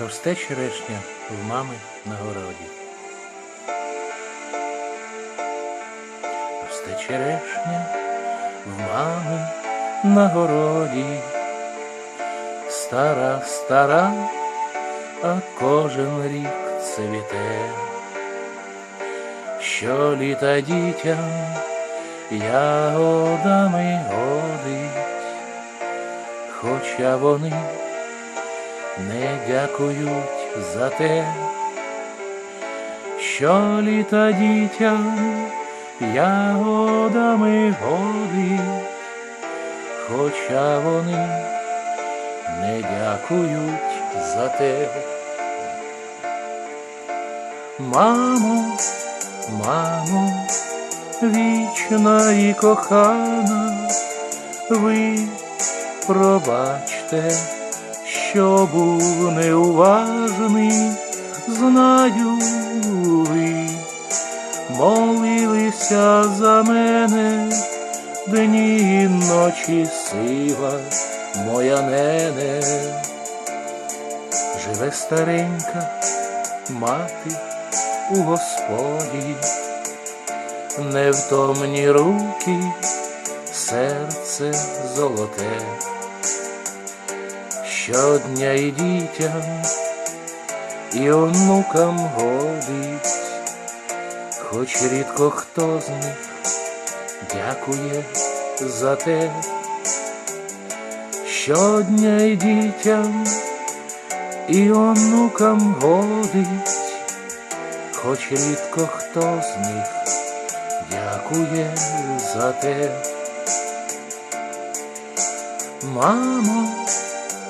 Росте черешня в мами на городі. Росте черешня в мами на городі. Стара, стара, а кожен рік цвіте. Що літа дітям ягодами годить, хоча вони не дякують за те, що літа дітям ягодами годить, хоча вони не дякують за те. Мамо, мамо, вічна і кохана, ви пробачте що був неуважний, знаю ви, молилися за мене, дні і ночі сива, моя нене, живе старенька мати у Господі, невтомні руки, серце золоте щодня і дітям, і онукам годить, хоч рідко хто з них дякує за те, щодня і дітям, і онукам годить, хоч рідко хто з них дякує за те. Мамо,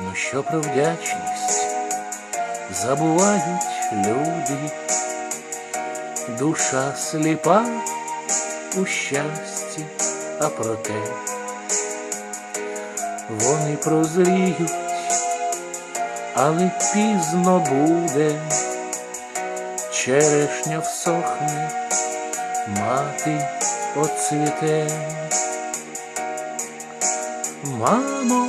Ну що про вдячність? Забувають люди, душа сліпа у щасті, а проте вони прозріють, але пізно буде, черешня всохне, мати оцвіте. Мамо,